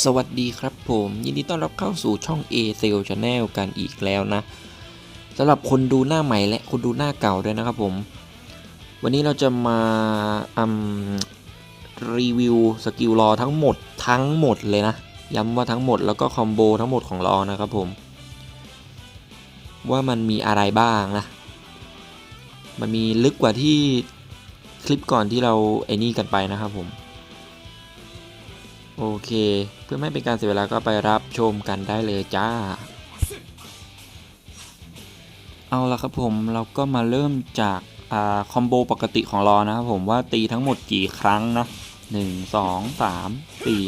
สวัสดีครับผม ยินดีต้อนรับเข้าสู่ช่อง A s a l Channel กันอีกแล้วนะสำหรับคนดูหน้าใหม่และคนดูหน้าเก่าด้วยนะครับผม วันนี้เราจะมาอืมรีวิวสกิลรอทั้งหมดทั้งหมดเลยนะ ย้ำว่าทั้งหมดแล้วก็คอมโบทั้งหมดของรอนะครับผม ว่ามันมีอะไรบ้างนะ มันมีลึกกว่าที่คลิปก่อนที่เราไอ้นี่กันไปนะครับผม โอเค เพื่อไม่เป็นการเสียเวลาก็ไปรับชมกันได้เลยจ้า เอาละครับผมเราก็มาเริ่มจากอคอมโบปกติของรอนะครับผมว่าตีทั้งหมดกี่ครั้งนะหนึ่งสองสามสี่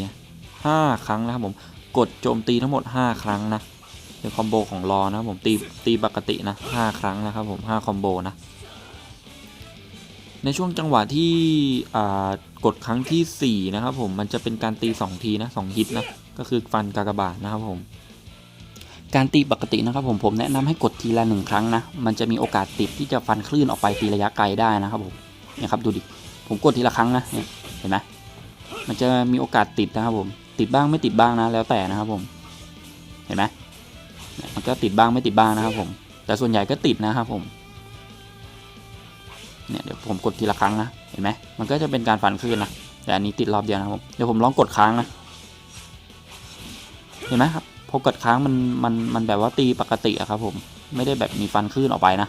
ห้าครั้งนะครับผมกดโจมตีทั้งหมด 5 ครั้งนะเป็นคอมโบของรอนะครับผมตีตีปกตินะห้าครั้งนะครับผมห้าคอมโบนะ ในช่วงจังหวะที่กดครั้งทีสี่ 4 นะครับผมมันจะเป็นการตี 2 ทีนะ2ฮิตนะก็คือฟันกากบาทนะครับผม การตีปกตินะครับผมผมแนะนำให้กดทีละหนึ่งครั้งนะมันจะมีโอกาสติดที่จะฟันคลื่นออกไปตีระยะไกลได้นะครับผมเนี่ยครับดูดิผมกดทีละครั้งนะเห็นไหมมันจะมีโอกาสติดนะครับผมติดบ้างไม่ติดบ้างนะแล้วแต่นะครับผม เห็นไหมมันก็ติดบ้างไม่ติดบ้างนะครับผม แต่ส่วนใหญ่ก็ติดนะครับผม เนี่ยเดี๋ยวผมกดทีละครั้งนะ เห็นไหมมันก็จะเป็นการฟันคลื่นนะ แต่อันนี้ติดรอบเดียวนะครับผมเดี๋ยวผมลองกดค้างนะ เห็นไหมครับ พอกดค้างมันมันมันแบบว่าตีปกติอะครับผม ไม่ได้แบบมีฟันคลื่นออกไปนะ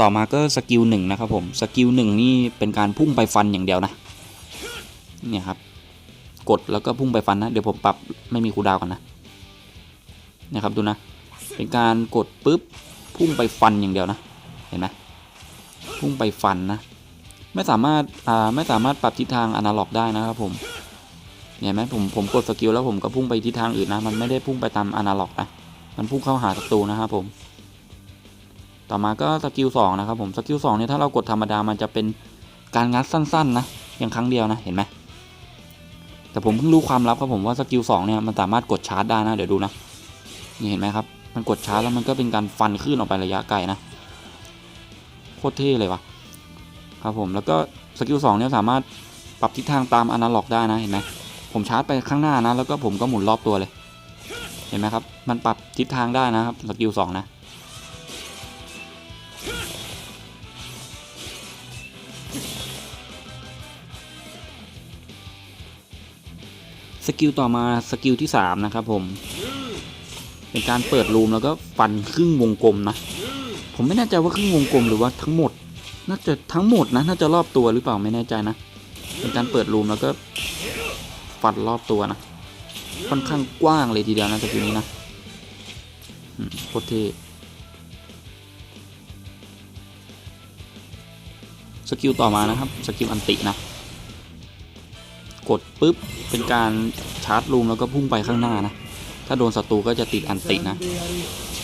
ต่อมาก็สกิลหนึ่งนะครับผม สกิลหนึ่งนี่เป็นการพุ่งไปฟันอย่างเดียวนะ เนี่ยครับ กดแล้วก็พุ่งไปฟันนะ เดี๋ยวผมปรับไม่มีคูดาวกันนะเนี่ยครับดูนะ เป็นการกดปุ๊บพุ่งไปฟันอย่างเดียวนะ เห็นไหมพุ่งไปฟันนะ ไม่สามารถอ่าไม่สามารถปรับทิศทางอนาล็อกได้นะครับผมเห็นไหมผมผมกดสกิลแล้วผมก็พุ่งไปทิศทางอื่นนะ มันไม่ได้พุ่งไปตามอนาล็อกนะมันพุ่งเข้าหาศัตรูนะครับผม ต่อมาก็สกิลสองนะครับผมสกิลสองเนี่ยถ้าเรากดธรรมดามันจะเป็นการงัดสั้น ๆ นะเพียงครั้งเดียวนะเห็นไหมแต่ผมเพิ่งรู้ความลับครับผมว่าสกิลสองเนี่ยมันสามารถกดชาร์จได้นะเดี๋ยวดูนะนี่เห็นไหมครับ มันกดชาร์จแล้วมันก็เป็นการฟันขึ้นออกไประยะไกลนะ ตรเท่เลยวะครับผมแล้วก็สกิลสองเนี่ยสามารถปรับทิศทางตามอนาล็อกได้นะเห็นไหมผมชาร์จไปข้างหน้านะ แล้วก็ผมก็หมุนรอบตัวเลย เห็นไหมครับ มันปรับทิศทางได้นะครับสกิลสองนะสกิลต่อมาสกิลที่สามนะครับผม เป็นการเปิดรูมแล้วก็ฟันครึ่งวงกลมนะ ผมไม่แน่ใจว่าครึ่งวงกลมหรือว่าทั้งหมด น่าจะทั้งหมดนะ น่าจะรอบตัวหรือเปล่าไม่แน่ใจนะเป็นการเปิดรูมแล้วก็ฟันรอบตัวนะ ค่อนข้างกว้างเลยทีเดียวนะสกิลนี้นะโคตรเท่สกิลต่อมานะครับ สกิลอันตินะ กดปุ๊บ เป็นการชาร์จรูมแล้วก็พุ่งไปข้างหน้านะ ถ้าโดนศัตรูก็จะติดอันตินะ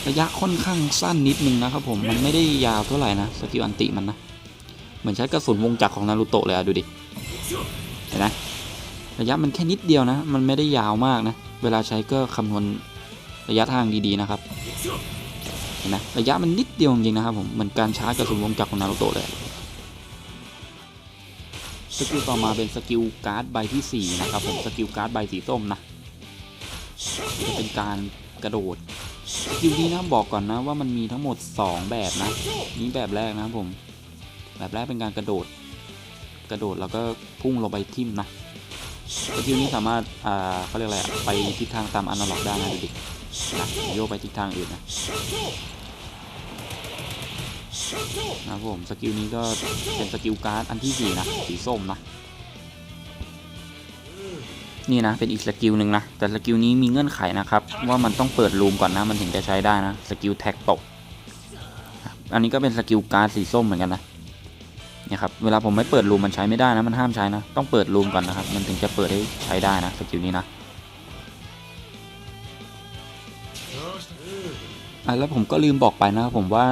ระยะค่อนข้างสั้นนิดนึงนะครับผมมันไม่ได้ยาวเท่าไหร่นะสกิลอันติมันนะ เหมือนใช้กระสุนวงจักรของนารูโตะเลยอะดูดิเห็นไหมระยะมันแค่นิดเดียวนะ มันไม่ได้ยาวมากนะ เวลาใช้ก็คำนวณระยะทางดีๆนะครับเห็นไหมระยะมันนิดเดียวจริงๆนะครับผมเหมือนการชาร์จกระสุนวงจักรของนารูโตะเลยสกิลต่อมาเป็นสกิลการ์ดใบที่4นะครับผมสกิลการ์ดใบสีส้มนะจะเป็นการกระโดด สกิลนี้นะบอกก่อนนะว่ามันมีทั้งหมด 2 แบบนะนี่แบบแรกนะผม แบบแรกเป็นการกระโดด กระโดดแล้วก็พุ่งลงไปทิ่มนะสกิลนี้สามารถอ่าเขาเรียกอะไรไปทิศทางตามอนาล็อกได้นะเด็กๆนะโยกไปทิศทางอื่นนะนะผมสกิลนี้ก็เป็นสกิลการ์ดอันที่สี่นะสีส้มนะ นี่นะเป็นอีกสกิลหนึ่งนะแต่สกิลนี้มีเงื่อนไขนะครับ ว่ามันต้องเปิดรูมก่อนนะมันถึงจะใช้ได้นะสกิลแท็กตก อันนี้ก็เป็นสกิลการสีส้มเหมือนกันนะเนี่ยครับเวลาผมไม่เปิดรูมมันใช้ไม่ได้นะมันห้ามใช้นะต้องเปิดรูมก่อนนะครับ มันถึงจะเปิดให้ใช้ได้นะสกิลนี้นะอะแล้วผมก็ลืมบอกไปนะครับผมว่า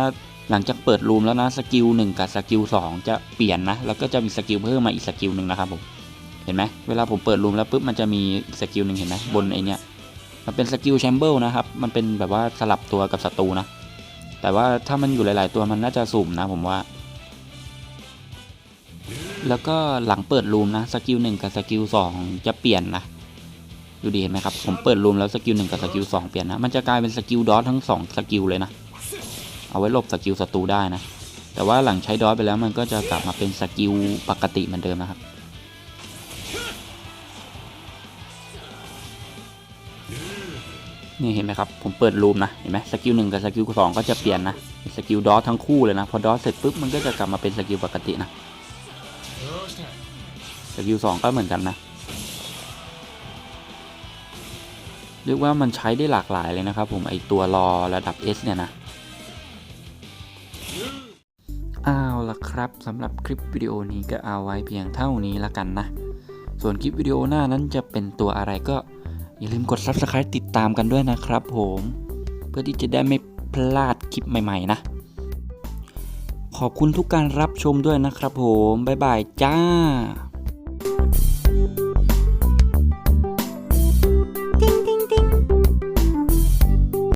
หลังจากเปิดรูมแล้วนะสกิลหนึ่งกับสกิลสองจะเปลี่ยนนะแล้วก็จะมีสกิลเพิ่มมาอีกสกิลหนึ่งนะครับผม ห็นไหมเวลาผมเปิดรูมแล้วปุ๊บมันจะมีสกิลหนึ่งเห็นไหมบนไอเนี้ยมันเป็นสกิลแชมเบิลนะครับ มันเป็นแบบว่าสลับตัวกับศัตรูนะ แต่ว่าถ้ามันอยู่หลาย ๆ ตัวมันน่าจะสุ่มนะผมว่า แล้วก็หลังเปิดรูมนะสกิลหนึ่งกับสกิลสองจะเปลี่ยนนะดูดีเห็นไหมครับ ผมเปิดรูมแล้วสกิลหนึ่งกับสกิลสองเปลี่ยนนะ มันจะกลายเป็นสกิลดอททั้งสองสกิลเลยนะ เอาไว้หลบสกิลศัตรูได้นะ แต่ว่าหลังใช้ดอทไปแล้วมันก็จะกลับมาเป็นสกิลปกติเหมือนเดิมนะครับ นี่เห็นไหมครับ ผมเปิดรูมนะ เห็นไหมสกิลหนึ่งกับสกิลสองก็จะเปลี่ยนนะ สกิลดอททั้งคู่เลยนะ พอดอเสร็จปุ๊บมันก็จะกลับมาเป็นสกิลปกตินะ สกิลสองก็เหมือนกันนะ เรียกว่ามันใช้ได้หลากหลายเลยนะครับผมไอตัวรอระดับ S เนี่ยนะเอาละครับสำหรับคลิปวิดีโอนี้ก็เอาไว้เพียงเท่านี้ละกันนะ ส่วนคลิปวิดีโอหน้านั้นจะเป็นตัวอะไรก็ อย่าลืมกด Subscribe ติดตามกันด้วยนะครับผมเพื่อที่จะได้ไม่พลาดคลิปใหม่ ๆ นะ ขอบคุณทุกการรับชมด้วยนะครับผม บ๊ายบายจ้า